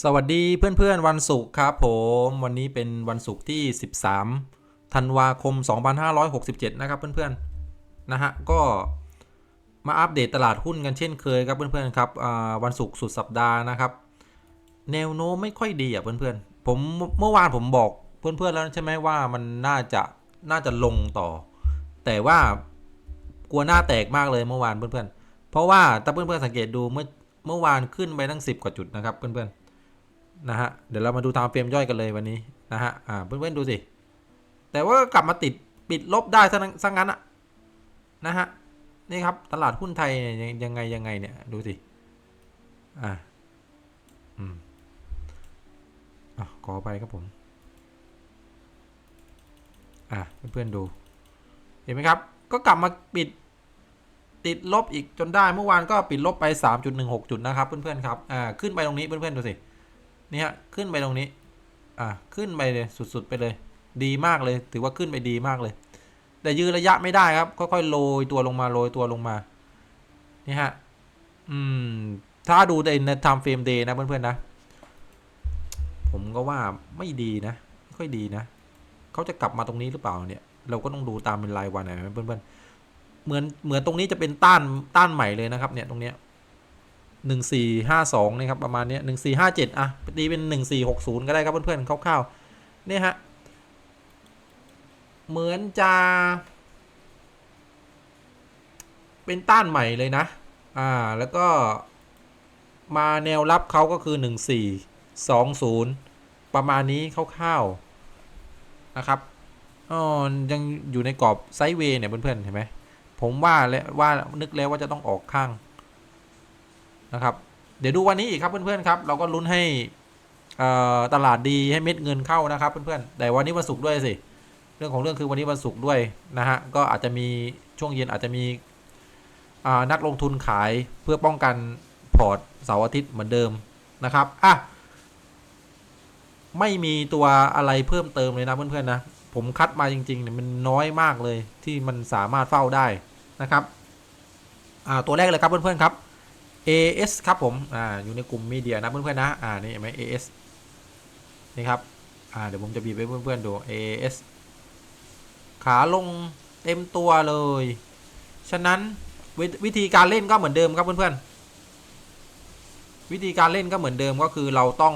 สวัสดีเพื่อนๆ วันศุกร์ครับผมวันนี้เป็นวันศุกร์ที่ 13ธันวาคม 2567 นะครับเพื่อนๆนะฮะก็มาอัปเดตตลาดหุ้นกันเช่นเคยครับเพื่อนๆครับวันศุกร์สุดสัปดาห์นะครับ แนวโน้มไม่ค่อยดีอะเพื่อนๆผมเมื่อวานผมบอกเพื่อนๆแล้วใช่ไหมว่ามันน่าจะน่าจะลงต่อ แต่ว่ากลัวหน้าแตกมากเลยเมื่อวานเพื่อนๆเพราะว่าถ้าเพื่อนๆสังเกตดูเมื่อเมื่อวานขึ้นไปตั้ง 10 กว่าจุดนะครับเพื่อนๆ นะฮะ เดี๋ยวเรามาดูตามเฟรมย่อยกันเลยวันนี้นะฮะ อ่า เพื่อนๆดูสิ แต่ว่ากลับมาติดปิดลบได้ซะงั้นซะงั้นอะนะฮะ นี่ครับตลาดหุ้นไทยยังยังไงยังไงเนี่ยดูสิ อ่า อืมอะขอไปครับผม อะเพื่อนๆดู เห็นไหมครับ ก็กลับมาปิดติดลบอีกจนได้เมื่อวานก็ปิดลบไป 3.16 จุดนะครับเพื่อนๆครับ อ่า ขึ้นไปตรงนี้เพื่อนๆดูสิ นี่ฮะขึ้นไปตรงนี้ อะขึ้นไปเลยสุด ๆ ไปเลย ดีมากเลย ถือว่าขึ้นไปดีมากเลย แต่ยืนระยะไม่ได้ครับ ค่อยๆโรยตัวลงมาโรยตัวลงมา นี่ฮะ อืม ถ้าดูในใน time frame day นะเพื่อนๆนะ ผมก็ว่าไม่ดีนะ ไม่ค่อยดีนะ เขาจะกลับมาตรงนี้หรือเปล่าเนี่ย เราก็ต้องดูตามเป็นรายวันนะเพื่อนๆ เหมือนเหมือนตรงนี้จะเป็นต้านต้านใหม่เลยนะครับ เนี่ยตรงเนี้ย หนึ่งสี่ห้าสองนี่ครับประมาณนี้หนึ่งสี่ห้าเจ็ดอะตีเป็นหนึ่งสี่หกศูนย์ก็ได้ครับเพื่อนๆคร่าวๆเนี่ยฮะเหมือนจะ เป็นต้านใหม่เลยนะ อ่า แล้วก็มาแนวรับเขาก็คือหนึ่งสี่สองศูนย์ประมาณนี้คร่าวๆนะครับอ๋อยังอยู่ในกรอบไซด์เวย์เนี่ยเพื่อนๆเห็นไหมผมว่าแล้วว่านึกแล้วว่าจะต้องออกข้าง นะครับเดี๋ยวดูวันนี้อีกครับเพื่อนๆครับเราก็ลุ้นให้ตลาดดีให้เม็ดเงินเข้านะครับเพื่อนๆแต่วันนี้วันศุกร์ด้วยสิเรื่องของเรื่องคือวันนี้วันศุกร์ด้วยนะฮะก็อาจจะมีช่วงเย็นอาจจะมีนักลงทุนขายเพื่อป้องกันพอร์ตเสาร์อาทิตย์เหมือนเดิมนะครับอะไม่มีตัวอะไรเพิ่มเติมเลยนะเพื่อนๆนะผมคัดมาจริงๆเนี่ยมันน้อยมากเลยที่มันสามารถเฝ้าได้นะครับตัวแรกเลยครับเพื่อนๆครับ AS ครับผม อ่า อยู่ในกลุ่มมีเดียนะเพื่อนๆนะ อ่า นี่เห็นไหม AS นี่ครับ อ่า เดี๋ยวผมจะบีบให้เพื่อนๆดู AS ขาลงเต็มตัวเลย ฉะนั้นววิธีการเล่นก็เหมือนเดิมครับเพื่อนๆ วิธีการเล่นก็เหมือนเดิมก็คือเราต้อง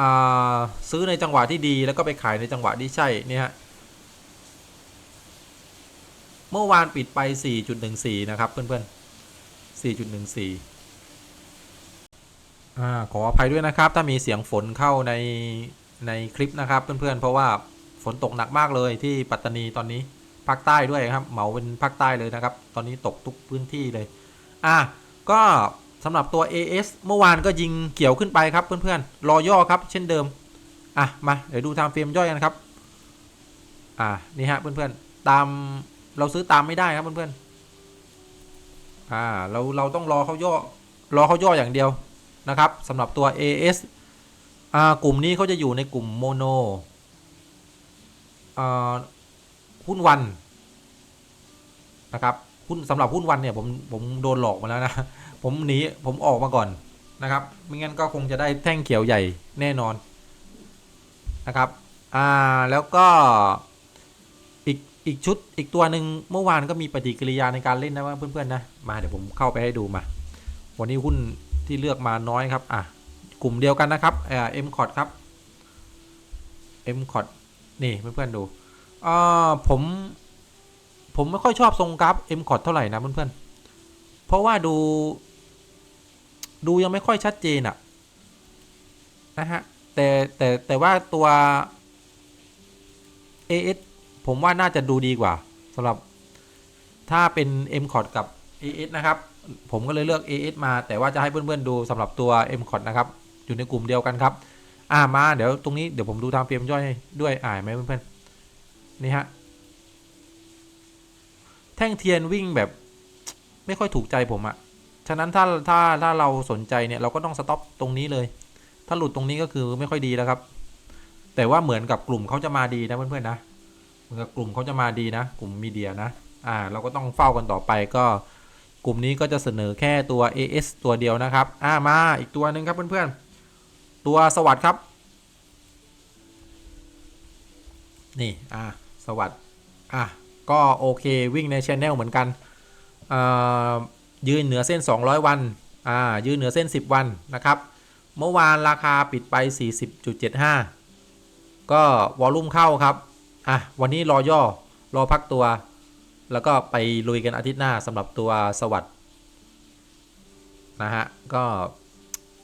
อ่า ซื้อในจังหวะที่ดีแล้วก็ไปขายในจังหวะที่ใช่เนี่ยฮะเมื่อวานปิดไป 4.14 นะครับเพื่อนๆ 4.14อ่าขออภัยด้วยนะครับ ถ้ามีเสียงฝนเข้าในในคลิปนะครับ เพื่อนๆเพราะว่าฝนตกหนักมากเลยที่ปัตตานีตอนนี้ภาคใต้ด้วยครับ เหมาเป็นภาคใต้เลยนะครับ ตอนนี้ตกทุกพื้นที่เลย อะก็สำหรับตัว AS เมื่อวานก็ยิงเกี่ยวขึ้นไปครับเพื่อนๆ รอย่อครับ เช่นเดิม อะ มา เดี๋ยวดูทางเฟรมย่อยกันครับ อ่านี่ฮะเพื่อนๆ ตามเราซื้อตามไม่ได้ครับเพื่อนๆ อ่าเราเราต้องรอเขาย่อรอเขาย่ออย่างเดียวนะครับสำหรับตัว AS อ่ากลุ่มนี้เขาจะอยู่ในกลุ่มโมโนอ่าหุ้นวันนะครับหุ้นสำหรับหุ้นวันเนี่ยผมผมโดนหลอกมาแล้วนะ ผมหนีผมออกมาก่อนนะครับไม่งั้นก็คงจะได้แท่งเขียวใหญ่แน่นอนนะครับ อ่า แล้วก็ อีกชุดอีกตัวหนึ่งเมื่อวานก็มีปฏิกิริยาในการเล่นนะว่าเพื่อนๆนะมาเดี๋ยวผมเข้าไปให้ดูมา วันนี้หุ้นที่เลือกมาน้อยครับอะกลุ่มเดียวกันนะครับเอ็มคอร์ดครับเอ็มคอร์ดนี่เพื่อนๆดูอ่าผมผมไม่ค่อยชอบทรงกราฟเอ็มคอร์ดเท่าไหร่นะเพื่อนๆเพราะว่าดู ดูยังไม่ค่อยชัดเจนอะนะฮะแต่แต่แต่ว่าตัว AS ผมว่าน่าจะดูดีกว่าสำหรับถ้าเป็น m c o t กับ AS นะครับ ผมก็เลยเลือก AS มา แต่ว่าจะให้เพื่อนๆดูสำหรับตัว m c o t นะครับ อยู่ในกลุ่มเดียวกันครับ อ่ามาเดี๋ยวตรงนี้เดี๋ยวผมดูทางเพียมย่อยด้วยอ่านไหมเพื่อนๆนี่ฮะแท่งเทียนวิ่งแบบ ไม่ค่อยถูกใจผมอะฉะนั้นถ้าถ้าถ้าเราสนใจเนี่ยเราก็ต้องสต็อปตรงนี้เลย ถ้าหลุดตรงนี้ก็คือไม่ค่อยดีแล้วครับ แต่ว่าเหมือนกับกลุ่มเขาจะมาดีนะเพื่อนๆนะ มันกับกลุ่มเขาจะมาดีนะ กลุ่มมีเดียนะ อ่า เราก็ต้องเฝ้ากันต่อไปก็ กลุ่มนี้ก็จะเสนอแค่ตัว AS ตัวเดียวนะครับ อ่ามาอีกตัวหนึ่งครับเพื่อนๆ ตัวสวัสดครับ นี่ อ่า สวัสดอะ ก็โอเควิ่งในช anel เหมือนกันอ่ายืนเหนือเส้น 200 วัน อ่า ยืนเหนือเส้น 10 วันนะครับ เมื่อวานราคาปิดไป 40.75 ก็วอลลุ่มเข้าครับ อะวันนี้รอย่อรอพักตัว แล้วก็ไปลุยกันอาทิตย์หน้าสำหรับตัวสวัสด์นะฮะก็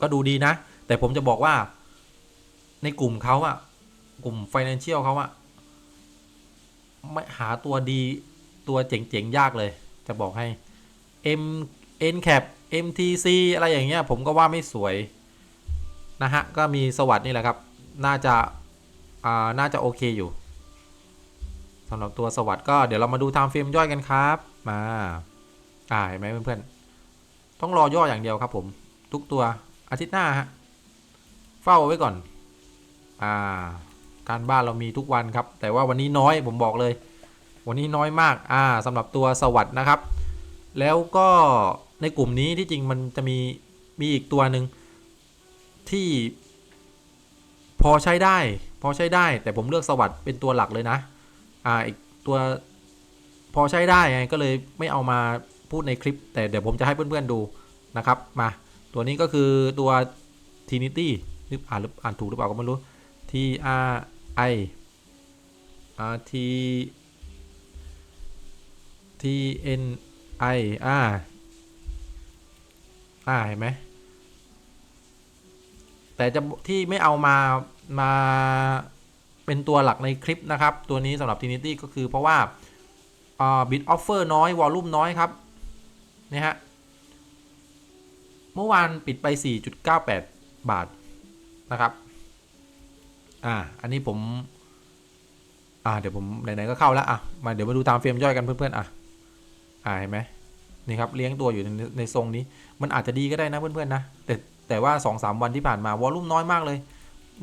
ก็ดูดีนะ แต่ผมจะบอกว่า ในกลุ่มเขาอะกลุ่ม Financial เขาอะไม่หาตัวดีตัวเจ๋งๆ ยากเลย จะบอกให้ M N cap MTC อะไรอย่างเงี้ย ผมก็ว่าไม่สวย นะฮะ ก็มีสวัสด์นี่แหละครับ น่าจะ อ่า น่าจะโอเคอยู่ สำหรับตัวสวัสด์ก็เดี๋ยวเรามาดูไทม์เฟรมย่อยกันครับ มาอ่าเห็นไหมเพื่อนๆต้องรอย่ออย่างเดียวครับ ผม ทุกตัวอาทิตย์หน้าฮะเฝ้าไว้ก่อน อ่า การบ้านเรามีทุกวันครับ แต่ว่าวันนี้น้อยผมบอกเลย วันนี้น้อยมาก อ่าสำหรับตัวสวัสด์นะครับ แล้วก็ในกลุ่มนี้ที่จริงมันจะมีมีอีกตัวหนึ่งที่พอใช้ได้ พอใช้ได้แต่ผมเลือกสวัสด์เป็นตัวหลักเลยนะ อ่าอีกตัวพอใช้ได้ไงก็เลยไม่เอามาพูดในคลิป แต่เดี๋ยวผมจะให้เพื่อนๆดูนะครับมาตัวนี้ก็คือตัว Trinity หรืออ่านหรืออ่านถูกหรือเปล่าก็ไม่รู้ T R I R T T N I อ่าอ่าเห็นไหมแต่จะที่ไม่เอามามา เป็นตัวหลักในคลิปนะครับ ตัวนี้สำหรับ Trinity ก็คือเพราะว่าบิตออฟเฟอร์น้อย วอลลุ่มน้อยครับนี่ฮะ เมื่อวานปิดไป 4.98 บาทนะครับ อ่า อันนี้ผม อ่า เดี๋ยวผมไหนๆก็เข้าแล้ว อะ มาเดี๋ยวมาดูตามเฟรมย่อยกันเพื่อนๆ อะ อ่า เห็นไหมนี่ครับ เลี้ยงตัวอยู่ในในทรงนี้ มันอาจจะดีก็ได้นะเพื่อนๆนะ แต่แต่ว่า 2-3 วันที่ผ่านมาวอลลุ่มน้อยมากเลย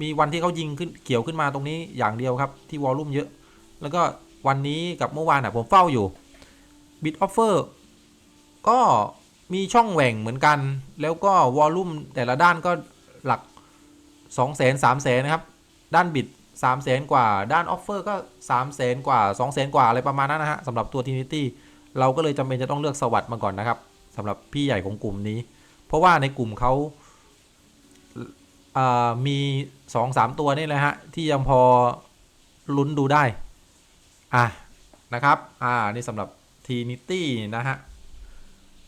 มีวันที่เขายิงขึ้นเขียวขึ้นมาตรงนี้อย่างเดียวครับ ที่วอลลุ่มเยอะ แล้วก็วันนี้กับเมื่อวานอะผมเฝ้าอยู่บิตออฟเฟอร์ก็มีช่องแหว่งเหมือนกัน แล้วก็วอลลุ่มแต่ละด้านก็หลัก 2 0 0 0 0 0 3 0 0 0 0นะครับ ด้านบิต3 0 0 0 0 0 กว่า ด้านออฟเฟอร์ก็ 3 0 0 0 0 0 กว่า 2 0 0 0 0 0 กว่าอะไรประมาณนั้นนะฮะสำหรับตัว Trinity เราก็เลยจำเป็นจะต้องเลือกสวัสด์มาก่อนนะครับสำหรับพี่ใหญ่ของกลุ่มนี้ เพราะว่าในกลุ่มเขา มีสอ่ามตัวนี่แหละฮะ ที่ยังพอลุ้นดูได้ อะ นะครับ อ่า นี่สำหรับ Trinity นะฮะ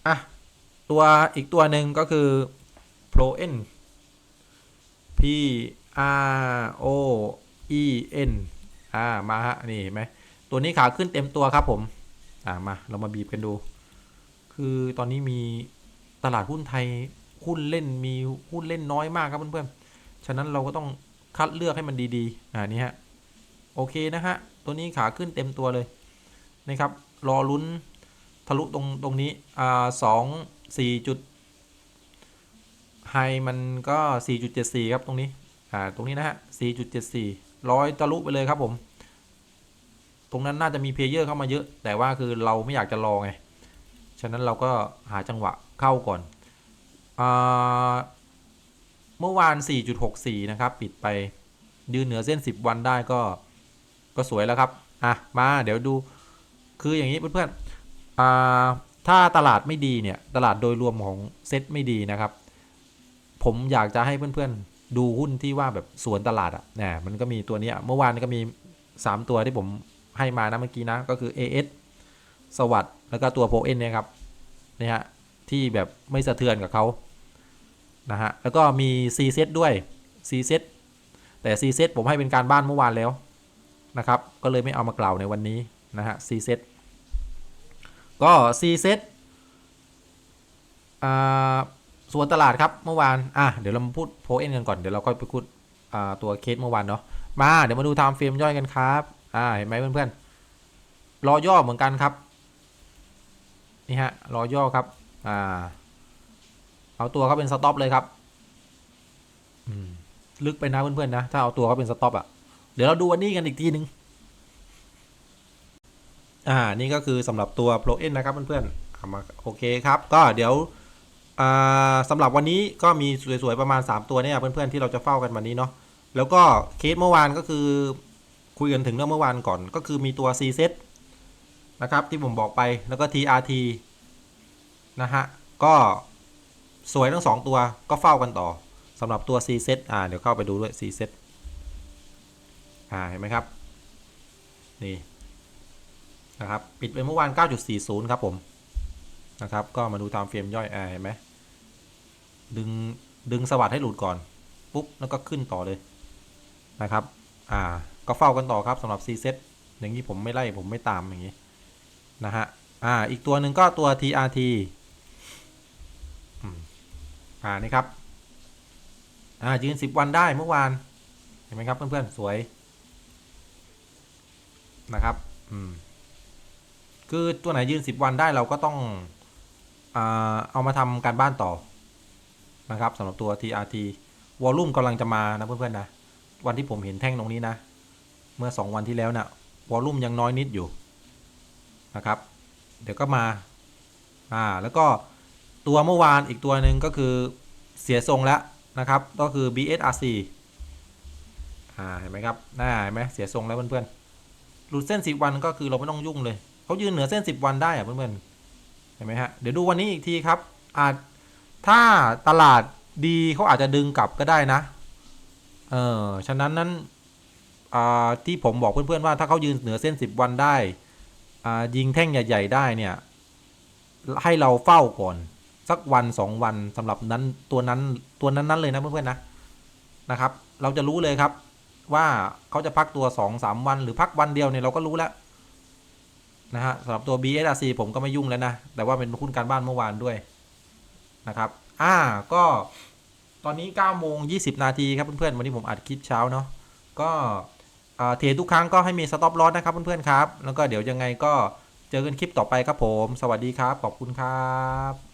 อะ ตัวอีกตัวหนึ่งก็คือ Pro N P R O E N อ่า มาฮะ นี่เห็นไหม ตัวนี้ขาขึ้นเต็มตัวครับผม อ่า มา เรามาบีบกันดู คือตอนนี้มีตลาดหุ้นไทย หุ้นเล่นมีหุ้นเล่นน้อยมากครับเพื่อนๆ ฉะนั้นเราก็ต้องคัดเลือกให้มันดีๆอ่านี่ฮะโอเคนะฮะตัวนี้ขาขึ้นเต็มตัวเลยนะครับรอลุ้นทะลุตรงตรงนี้อ่าสองสี่จุดไฮมันก็ 4.74 ครับตรงนี้ อ่า ตรงนี้นะฮะ 4.74 ร้อยทะลุไปเลยครับผม ตรงนั้นน่าจะมีเพลเยอร์เข้ามาเยอะ แต่ว่าคือเราไม่อยากจะรอไง ฉะนั้นเราก็หาจังหวะเข้าก่อน เมื่อวาน 4.64 นะครับ ปิดไปยืนเหนือเส้น 10 วันได้ก็ ก็สวยแล้วครับ อะ มาเดี๋ยวดู คืออย่างนี้เพื่อนๆถ้าตลาดไม่ดีเนี่ย ตลาดโดยรวมของเซ็ตไม่ดีนะครับ ผมอยากจะให้เพื่อนๆ ดูหุ้นที่ว่าแบบสวนตลาดอะ่ะเนี่ยมันก็มีตัวนี้เมื่อวานก็มี 3 ตัวที่ผมให้มานะเมื่อกี้นะ ก็คือ AS สวัสด์แล้วก็ตัวโพเอ็นเนี่ยครับ นี่ฮะ ที่แบบไม่สะเทือนกับเขานะฮะ แล้วก็มี C เซตด้วย C เซตแต่ C เซตผมให้เป็นการบ้านเมื่อวานแล้วนะครับ ก็เลยไม่เอามากล่าวในวันนี้นะฮะ C เซตก็ C เซตอ่าส่วนตลาดครับเมื่อวาน อะ เดี๋ยวเรามาพูดโพเอ็นกันก่อน เดี๋ยวเราค่อยไปพูดอ่าตัวเคสเมื่อวานเนาะ มา เดี๋ยวมาดูไทม์เฟรมย่อยกันครับ อ่า เห็นไหมเพื่อนๆ รอย่อเหมือนกันครับ นี่ฮะ รอย่อครับ อ่า เอาตัวเขาเป็นสต็อปเลยครับลึกไปนะเพื่อนๆนะ ถ้าเอาตัวเขาเป็นสต็อปอะ เดี๋ยวเราดูวันนี้กันอีกทีนึง อ่า นี่ก็คือสำหรับตัว Pro N นนะครับเพื่อนๆมาโอเคครับ ก็เดี๋ยวอ่าสำหรับวันนี้ก็มีสวยๆประมาณ 3 ตัวเนี่ยเพื่อนๆที่เราจะเฝ้ากันวันนี้เนาะแล้วก็เคสเมื่อวานก็คือคุยกันถึงเรื่องเมื่อวานก่อนก็คือมีตัว C set นะครับที่ผมบอกไปแล้วก็ TRT นะฮะ ก็สวยทั้งสองตัวก็เฝ้ากันต่อสำหรับตัว C set อ่าเดี๋ยวเข้าไปดูด้วย C set อ่าเห็นไหมครับ นี่นะครับ ปิดไปเมื่อวาน 9.40 ครับผม นะครับ ก็มาดูตามเฟรมย่อยอ่าเห็นไหมดึง ดึงสวัสดให้หลุดก่อน ปุ๊บ แล้วก็ขึ้นต่อเลยนะครับ อ่า ก็เฝ้ากันต่อครับสำหรับ C set อย่างนี้ผมไม่ไล่ผมไม่ตามอย่างนี้นะฮะ อ่า อีกตัวหนึ่งก็ตัว TRT อ่านี่ครับ อ่ายืน10วันได้เมื่อวาน เห็นไหมครับเพื่อนๆสวยนะครับ อืม คือตัวไหนยืน10วันได้เราก็ต้องอาเอามาทำการบ้านต่อนะครับสำหรับตัว TRT วอลลุ่มกำลังจะมานะเพื่อนๆนะวันที่ผมเห็นแท่งตรงนี้นะ เมื่อ 2 วันที่แล้วนะ่ะวอลลุ่มยังน้อยนิดอยู่นะครับ เดี๋ยวก็มา อ่า แล้วก็ ตัวเมื่อวานอีกตัวหนึ่งก็คือเสียทรงแล้วนะครับ ก็คือ BSRC อ่าเห็นไหมครับน้าเห็นไหมเสียทรงแล้วเพื่อนๆหลุดเส้น 10 วันก็คือเราไม่ต้องยุ่งเลยเขายืนเหนือเส้น 10 วันได้อะเพื่อนๆเห็นไหมฮะเดี๋ยวดูวันนี้อีกทีครับอาจถ้าตลาดดีเขาอาจจะดึงกลับก็ได้นะเออฉะนั้นนั้นอ่าที่ผมบอกเพื่อนๆว่าถ้าเขายืนเหนือเส้น 10 วันได้อ่ายิงแท่งใหญ่ ๆ ได้เนี่ยให้เราเฝ้าก่อน สักวันสองวันสำหรับนั้นตัวนั้นตัวนั้นๆเลยนะเพื่อนๆนะนะครับ เราจะรู้เลยครับว่าเขาจะพักตัว2 3วันหรือพักวันเดียวเนี่ยเราก็รู้แล้วนะฮะสำหรับตัว BSRC ผมก็ไม่ยุ่งแล้วนะ แต่ว่าเป็นหุ้นการบ้านเมื่อวานด้วยนะครับ อ่าก็ตอนนี้9โมง20 นาทีครับเพื่อนๆ วันนี้ผมอัดคลิปเช้าเนาะ ก็เทรดทุกครั้งก็ให้มีสต็อปลอสนะครับเพื่อนๆครับ แล้วก็เดี๋ยวยังไงก็เจอกันคลิปต่อไปครับผม สวัสดีครับ ขอบคุณครับ